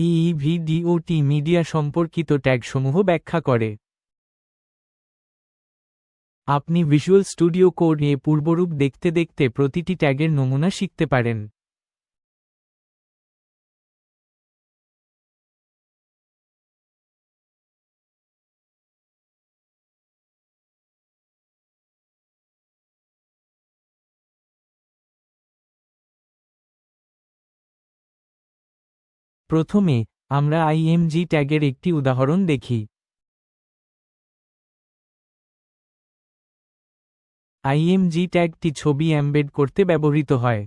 এই ভিডিওটি মিডিয়া সম্পর্কিত ট্যাগসমূহ ব্যাখ্যা করে। আপনি ভিজুয়াল স্টুডিও কোড এ পূর্বরূপ দেখতে দেখতে প্রতিটি ট্যাগের নমুনা শিখতে পারেন। প্রথমে, আমরা আইএমজি ট্যাগের একটি উদাহরণ দেখি। আইএমজি ট্যাগটি ছবি এমবেড করতে ব্যবহৃত হয়।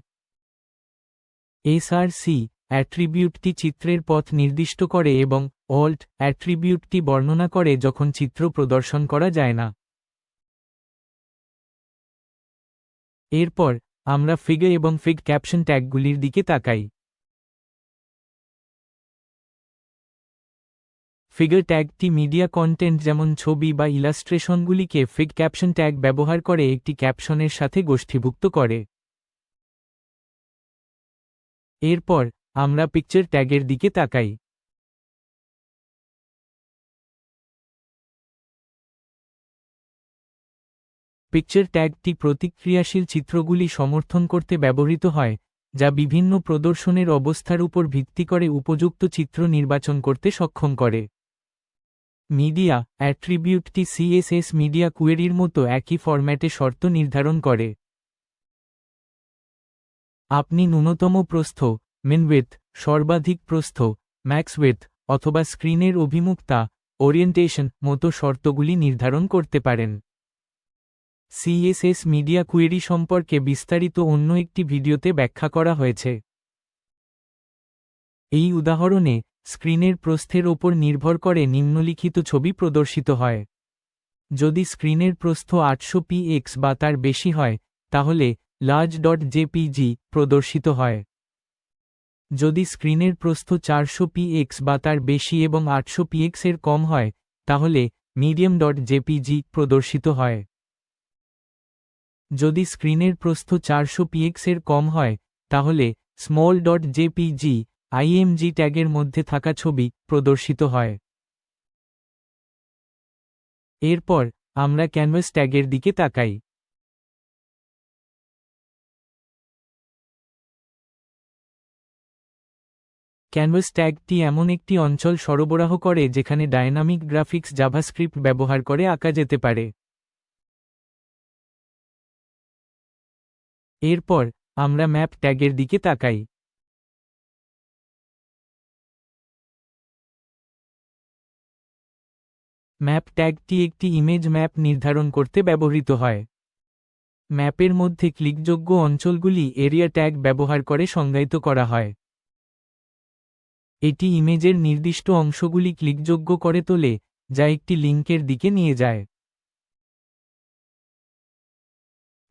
এসআরসি অ্যাট্রিবিউটটি চিত্রের পথ নির্দিষ্ট করে এবং অল্ট অ্যাট্রিবিউটটি বর্ণনা করে যখন চিত্র প্রদর্শন করা যায় না। এরপর, আমরা ফিগে এবং ফিগ ক্যাপশন ট্যাগগুলির দিকে তাকাই। ফিগার ট্যাগটি মিডিয়া কন্টেন্ট যেমন ছবি বা ইলাস্ট্রেশনগুলিকে ফিগ ক্যাপশন ট্যাগ ব্যবহার করে একটি ক্যাপশনের সাথে গোষ্ঠীভুক্ত করে। এরপর, আমরা পিকচার ট্যাগের দিকে তাকাই। পিকচার ট্যাগটি প্রতিক্রিয়াশীল চিত্রগুলি সমর্থন করতে ব্যবহৃত হয়, যা বিভিন্ন প্রদর্শনের অবস্থার উপর ভিত্তি করে উপযুক্ত চিত্র নির্বাচন করতে সক্ষম করে। মিডিয়া অ্যাট্রিবিউটটি সিএসএস মিডিয়া কুয়েরির মতো একই ফরম্যাটে শর্ত নির্ধারণ করে। আপনি ন্যূনতম প্রস্থ মিনওয়েথ সর্বাধিক প্রস্থ, ম্যাক্সওয়েথ অথবা স্ক্রিনের অভিমুক্তা, ওরিয়েন্টেশন মতো শর্তগুলি নির্ধারণ করতে পারেন। সিএসএস মিডিয়া কুয়েরি সম্পর্কে বিস্তারিত অন্য একটি ভিডিওতে ব্যাখ্যা করা হয়েছে। এই উদাহরণে স্ক্রিনের প্রস্থের ওপর নির্ভর করে নিম্নলিখিত ছবি প্রদর্শিত হয়। যদি স্ক্রিনের প্রস্থ আটশো পিএক্স বা তার বেশি হয়, তাহলে লার্জ ডট জেপিজি প্রদর্শিত হয়। যদি স্ক্রিনের প্রস্থ চারশো পিএক্স বা তার বেশি এবং আটশো পিএক্স এর কম হয়, তাহলে মিডিয়াম ডট জেপিজি প্রদর্শিত হয়। যদি স্ক্রিনের প্রস্থ চারশো পিএক্স এর কম হয়, তাহলে স্মল ডট জেপিজি আইএমজি ট্যাগের মধ্যে থাকা ছবি প্রদর্শিত হয়। এরপর আমরা ক্যানভাস ট্যাগের দিকে তাকাই। ক্যানভাস ট্যাগটি এমন একটি অঞ্চল সরবরাহ করে যেখানে ডায়নামিক গ্রাফিক্স জাভাস্ক্রিপ্ট ব্যবহার করে আঁকা যেতে পারে। এরপর আমরা ম্যাপ ট্যাগের দিকে তাকাই। ম্যাপ ট্যাগটি একটি ইমেজ ম্যাপ নির্ধারণ করতে ব্যবহৃত হয়। ম্যাপের মধ্যে ক্লিকযোগ্য অঞ্চলগুলি এরিয়া ট্যাগ ব্যবহার করে সংজ্ঞায়িত করা হয়। এটি ইমেজের নির্দিষ্ট অংশগুলি ক্লিকযোগ্য করে তোলে, যা একটি লিঙ্কের দিকে নিয়ে যায়।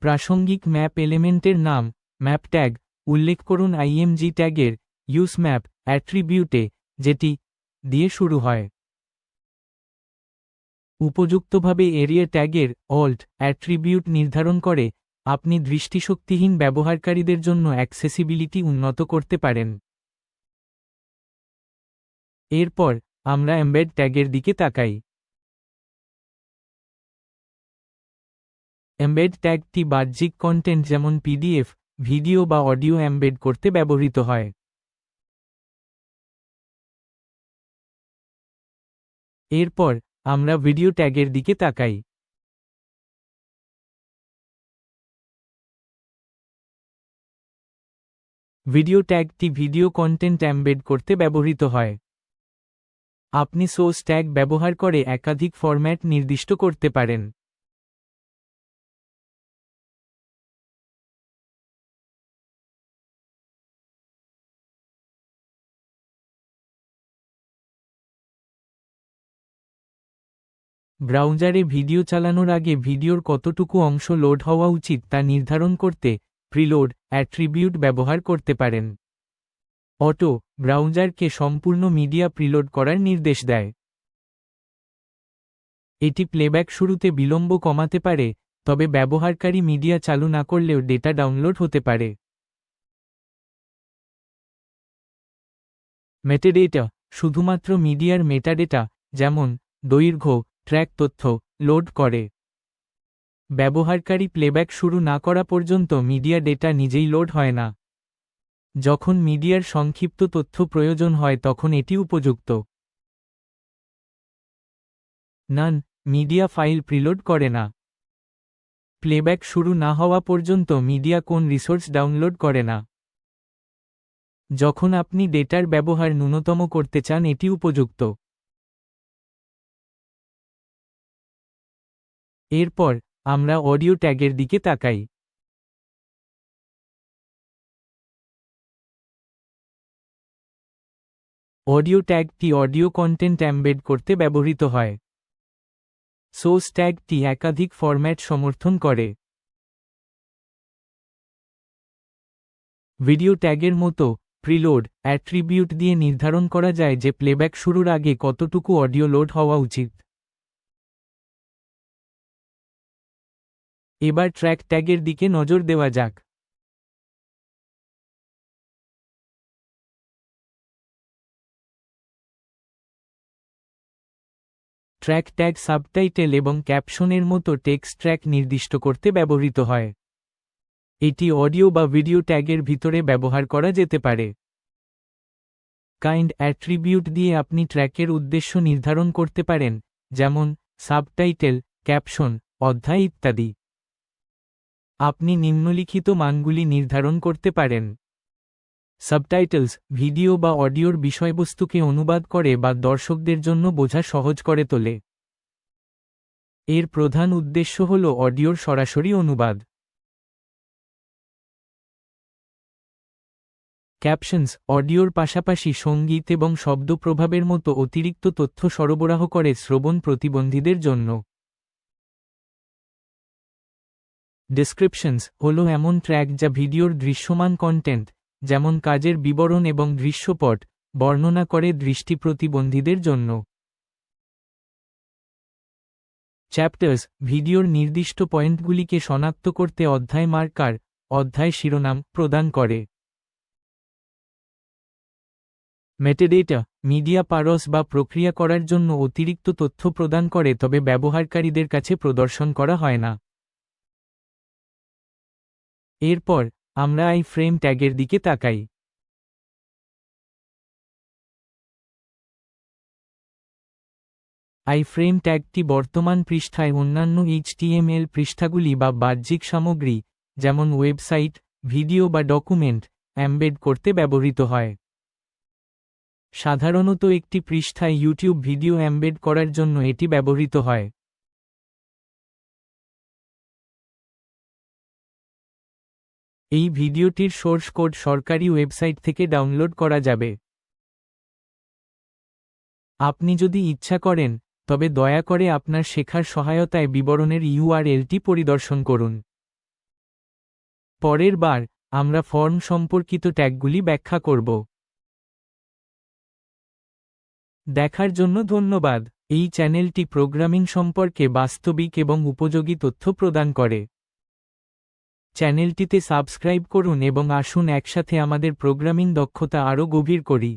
প্রাসঙ্গিক ম্যাপ এলিমেন্টের নাম, ম্যাপ ট্যাগ, উল্লেখ করুন আইএমজি ট্যাগের ইউস ম্যাপ অ্যাট্রিবিউটে যেটি দিয়ে শুরু হয়। উপযুক্তভাবে এরিয়া ট্যাগের অল্ট অ্যাট্রিবিউট নির্ধারণ করে, আপনি দৃষ্টিশক্তিহীন ব্যবহারকারীদের জন্য অ্যাক্সেসিবিলিটি উন্নত করতে পারেন। এরপর, আমরা এমবেড ট্যাগের দিকে তাকাই। এমবেড ট্যাগটি বাহ্যিক কন্টেন্ট যেমন পিডিএফ, ভিডিও বা অডিও এমবেড করতে ব্যবহৃত হয়। এরপর আমরা ভিডিও ট্যাগের দিকে তাকাই। ভিডিও ট্যাগটি ভিডিও কন্টেন্ট অ্যাম্বেড করতে ব্যবহৃত হয়। আপনি সোর্স ট্যাগ ব্যবহার করে একাধিক ফরম্যাট নির্দিষ্ট করতে পারেন। ব্রাউজারে ভিডিও চালানোর আগে ভিডিওর কতটুকু অংশ লোড হওয়া উচিত তা নির্ধারণ করতে প্রিলোড অ্যাট্রিবিউট ব্যবহার করতে পারেন। অটো ব্রাউজারকে সম্পূর্ণ মিডিয়া প্রিলোড করার নির্দেশ দেয়। এটি প্লেব্যাক শুরুতে বিলম্ব কমাতে পারে, তবে ব্যবহারকারী মিডিয়া চালু না করলেও ডেটা ডাউনলোড হতে পারে। মেটাডেটা শুধুমাত্র মিডিয়ার মেটাডেটা যেমন দৈর্ঘ্য ট্র্যাক তথ্য লোড করে। ব্যবহারকারী প্লেব্যাক শুরু না করা পর্যন্ত মিডিয়া ডেটা নিজেই লোড হয় না। যখন মিডিয়ার সংক্ষিপ্ত তথ্য প্রয়োজন হয় তখন এটি উপযুক্ত। নান, মিডিয়া ফাইল প্রিলোড করে না। প্লেব্যাক শুরু না হওয়া পর্যন্ত মিডিয়া কোন রিসোর্স ডাউনলোড করে না। যখন আপনি ডেটার ব্যবহার ন্যূনতম করতে চান এটি উপযুক্ত। এরপর আমরা অডিও ট্যাগের দিকে তাকাই। অডিও ট্যাগটি অডিও কন্টেন্ট অ্যাম্বেড করতে ব্যবহৃত হয়। সোর্স ট্যাগটি একাধিক ফরম্যাট সমর্থন করে। ভিডিও ট্যাগের মতো প্রিলোড অ্যাট্রিবিউট দিয়ে নির্ধারণ করা যায় যে প্লেব্যাক শুরুর আগে কতটুকু অডিও লোড হওয়া উচিত। এবার ট্র্যাক ট্যাগের দিকে নজর দেওয়া যাক। ট্র্যাক ট্যাগ সাবটাইটেল এবং ক্যাপশনের মতো টেক্সট ট্র্যাক নির্দিষ্ট করতে ব্যবহৃত হয়। এটি অডিও বা ভিডিও ট্যাগের ভিতরে ব্যবহার করা যেতে পারে। কাইন্ড অ্যাট্রিবিউট দিয়ে আপনি ট্র্যাকের উদ্দেশ্য নির্ধারণ করতে পারেন, যেমন সাবটাইটেল ক্যাপশন অধ্যায় ইত্যাদি। আপনি নিম্নলিখিত মানগুলি নির্ধারণ করতে পারেন। সাবটাইটেলস, ভিডিও বা অডিওর বিষয়বস্তুকে অনুবাদ করে বা দর্শকদের জন্য বোঝা সহজ করে তোলে। এর প্রধান উদ্দেশ্য হল অডিওর সরাসরি অনুবাদ। ক্যাপশনস, অডিওর পাশাপাশি সংগীত এবং শব্দ প্রভাবের মতো অতিরিক্ত তথ্য সরবরাহ করে শ্রবণ প্রতিবন্ধীদের জন্য। ডেসক্রিপশনস হল এমন ট্র্যাক যা ভিডিওর দৃশ্যমান কন্টেন্ট যেমন কাজের বিবরণ এবং দৃশ্যপট, বর্ণনা করে দৃষ্টি প্রতিবন্ধীদের জন্য। চ্যাপ্টার্স ভিডিওর নির্দিষ্ট পয়েন্টগুলিকে শনাক্ত করতে অধ্যায় মার্কার অধ্যায় শিরোনাম প্রদান করে। মেটেডেটা মিডিয়া পারস বা প্রক্রিয়া করার জন্য অতিরিক্ত তথ্য প্রদান করে, তবে ব্যবহারকারীদের কাছে প্রদর্শন করা হয় না। এরপর, আমরা আই ফ্রেম ট্যাগের দিকে তাকাই। আই ফ্রেম ট্যাগটি বর্তমান পৃষ্ঠায় অন্যান্য এইচটিএমএল পৃষ্ঠাগুলি বা বাহ্যিক সামগ্রী, যেমন ওয়েবসাইট ভিডিও বা ডকুমেন্ট অ্যাম্বেড করতে ব্যবহৃত হয়। সাধারণত একটি পৃষ্ঠায় ইউটিউব ভিডিও অ্যাম্বেড করার জন্য এটি ব্যবহৃত হয়। এই ভিডিওটির সোর্স কোড সরকারি ওয়েবসাইট থেকে ডাউনলোড করা যাবে। আপনি যদি ইচ্ছা করেন, তবে দয়া করে আপনার শেখার সহায়তায় বিবরণের ইউআরএলটি পরিদর্শন করুন। পরের বার, আমরা ফর্ম সম্পর্কিত ট্যাগগুলি ব্যাখ্যা করব। দেখার জন্য ধন্যবাদ। এই চ্যানেলটি প্রোগ্রামিং সম্পর্কে বাস্তবিক এবং উপযোগী তথ্য প্রদান করে। চ্যানেলটিতে সাবস্ক্রাইব করুন এবং আসুন একসাথে আমাদের প্রোগ্রামিং দক্ষতা আরও গভীর করি।